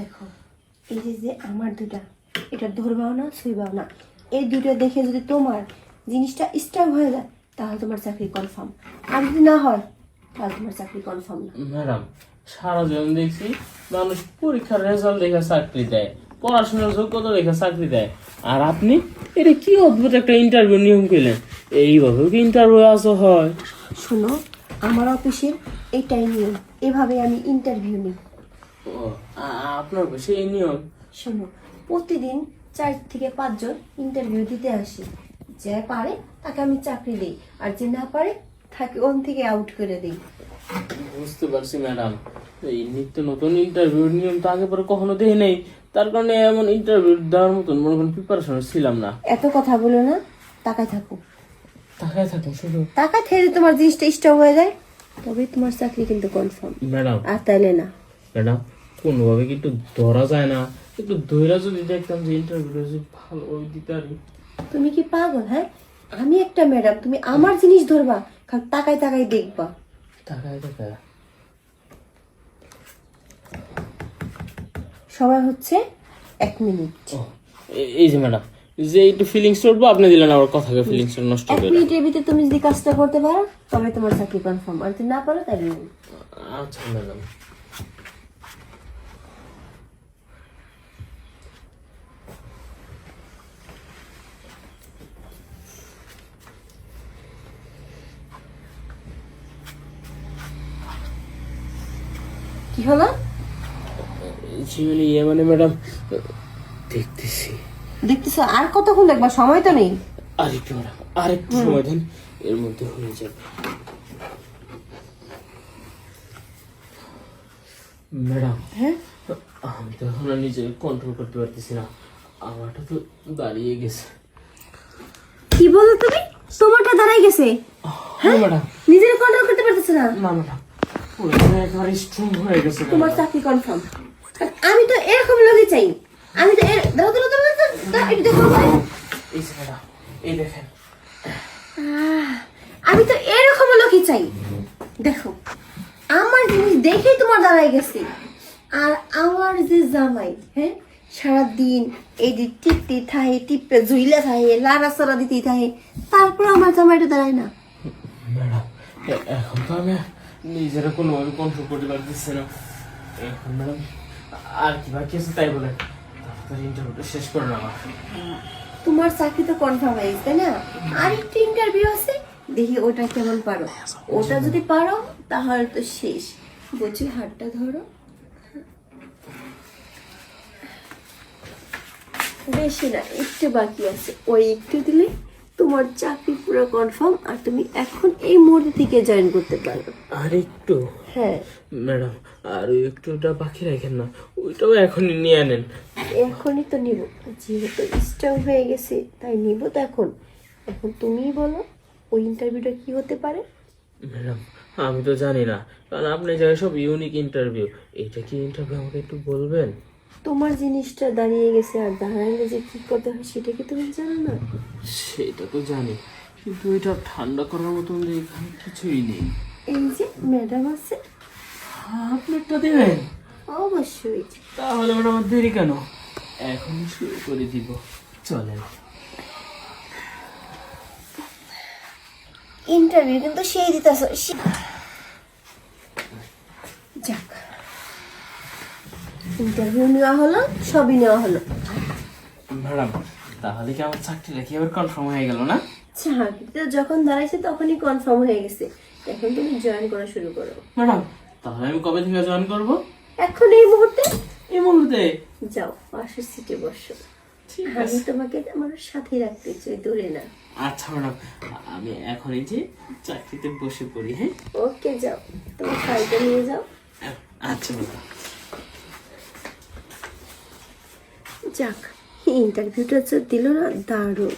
দেখো এই যে যে আমার দুটা এটা ধরবাও না ছুইবাও না এই দুটো দেখে যদি তোমার জিনিসটা স্ট্রং হয়ে যায় তাহলে তোমার চাকরি কনফার্ম আর যদি না হয় তাহলে তোমার চাকরি কনফার্ম না। ম্যাডাম সারা জীবন দেখছি মানুষ পরীক্ষার রেজাল্ট দেখে চাকরি দেয় পড়াশোনার যোগ্যতা দেখে চাকরি দেয়। আর আপনি এটা কি অদ্ভুত একটা ইন্টারভিউ নিয়ম করলেন? এইভাবেও কি ইন্টারভিউ আসা হয়? শোনো আমার অফিসের এটাই নিয়ম এভাবে আমি ইন্টারভিউ নিই। আপনার সেই নিয়ম। শোনো প্রতিদিন চার থেকে পাঁচজন ইন্টারভিউ দিতে আসি। যে পারে তাকে আমি চাকরি দিই আর যে না পারে তাকে ওন থেকে আউট করে দিই। বুঝতে পারছি ম্যাডাম এই নিত্য নতুন ইন্টারভিউ নিয়ম তো আগে পরে কখনো দেখি নেই। তার কারণে এমন ইন্টারভিউ দেওয়ার মতন মনে করেন প্রিপারেশন ছিলাম না। এত কথা বলো না তাকায় থাকো। তাকায় থাকো শুধু। টাকা থেকে তোমার জিনিসটা স্টক হয়ে যায় তবে তোমার চাকরি কিন্তু কনফার্ম ম্যাডাম আর তাইলে না। ম্যাডাম কোনোভাবে কি একটু ধরা যায় না? একটু ধৈর্য যদি দেখতাম যে ইন্টারভিউ যদি ভালো ওই দিতে পারি। তুমি কি পাগল হ্যাঁ? আমি একটা ম্যাডাম তুমি আমার জিনিস ধরবা খালি তাকায় তাকায় দেখবা। তাকায় তাকায়। সবাই হচ্ছে এক মিনিট এই যে ম্যাডাম যে একটু ফিলিংস করব আপনি দিলেন আমার কথাকে ফিলিংস নষ্ট এক করে। মিনিটের ভিতরে তুমি যদি কাজটা করতে পারো তবে তোমার চাকরি কনফার্ম আর যদি না পারো তাহলে আচ্ছা ম্যাডাম কি হলো? মানে ইয়ে মানে ম্যাডাম দেখতেছি। দেখতেছো আর কতক্ষণ দেখবা? সময় তো নেই। আরেকটু ম্যাডাম আরেকটু সময় দেন এর মধ্যে হয়ে যাবে। ম্যাডাম হ্যাঁ? আমি তো এখন নিজে কন্ট্রোল করতে পারতেছি না। আমারটা তো দাঁড়িয়ে গেছে। কি বলো তুমি? তোমারটা দাঁড়াই গেছে। হ্যাঁ? ম্যাডাম নিজের কন্ট্রোল করতে পারতেছো না? না ম্যাডাম একেবারে স্ট্রং হয়ে গেছে তোমার চাকরি কনফার্ম আমি তো এরকম লোকই চাই। আমি তো এর দেখো এই এই দেখেন। আমি তো এরকম লোকই চাই। দেখো আমার জিনিস দেখেই তোমার দাঁড়াই গেছে। আর আমার যে জামাই হ্যাঁ সারাদিন এই যে টিপতে থাহে টিপে জুইলা থাহে লাড়া সারা দিতে থাহে তারপর আমার জামাইটা দাঁড়ায় না। ম্যাডাম এখন তো আমি নিজেরা কোনোভাবে কন্ট্রোল করতে পারতেছি না। এখন ম্যাডাম, আর কি বাকি আছে তাই বলেন তাড়াতাড়ি ইন্টারভিউটা শেষ করে না তোমার চাকরি তো কনফার্ম হয়ে গেছে না? আর একটু ইন্টারভিউ আছে, দেখি ওটা কেমন পারো। ওটা যদি পারো, তাহলে তো শেষ। বলছি, হাতটা ধরো। বেশি না, একটু বাকি আছে। ওই একটু দিলে তোমার চাকরি পুরো কনফার্ম আর তুমি এখন এই মুহূর্তে থেকে জয়েন করতে পারো। আর একটু হ্যাঁ। ম্যাডাম আর ওই একটুটা বাকি রাখেন না ওইটাও এখনই নিয়ে আনেন। এখনই তো নিব। যেহেতু স্ট্রং হয়ে গেছে তাই নিব তো এখন। এখন তুমিই বলো ওই ইন্টারভিউটা কি হতে পারে? ম্যাডাম আমি তো জানি না। কারণ আপনি জায়গায় সব ইউনিক ইন্টারভিউ এটা কি ইন্টারভিউ আমাকে একটু বলবেন? তোমার জিনিসটা দাঁড়িয়ে গেছে আর দাঁড়ালে যে কি করতে হয় সেটা কি তুমি জানো না? সেটা তো জানি কিন্তু এটা ঠান্ডা করার মতন যে এখানে কিছুই নেই। এই যে ম্যাডাম আছে। আপনি একটা দেবেন? অবশ্যই। তাহলে ম্যাডাম আমার দেরি কেন? এখনই শুরু করে দিব। চলেন। ইন্টারভিউ কিন্তু সেই দিতেছ যাক ইন্টারভিউ নেওয়া হলো সবই নেওয়া হলো। ম্যাডাম তাহলে কি আমার চাকরিটা কি এবার কনফার্ম হয়ে গেল না? চাকরিতে যখন দাঁড়াইছে তখনই কনফার্ম হয়ে গেছে। এখন তুমি জয়েন করা শুরু করো। ম্যাডাম তাহলে আমি কবে থেকে জয়েন করব? এখন এই মুহূর্তে? এই মুহূর্তে? যাও পাশের সিটে বসো। ঠিক আমি তোমাকে আমার সাথে রাখতে চাই দূরে না। আচ্ছা ম্যাডাম আমি এখন এই যে চাকরিতে বসে পড়ি হ্যাঁ? ওকে যাও। তোমার ফাইলটা নিয়ে যাও। আচ্ছা ম্যাডাম। যাক ইন্টারভিউটা যে দিল না দারুণ।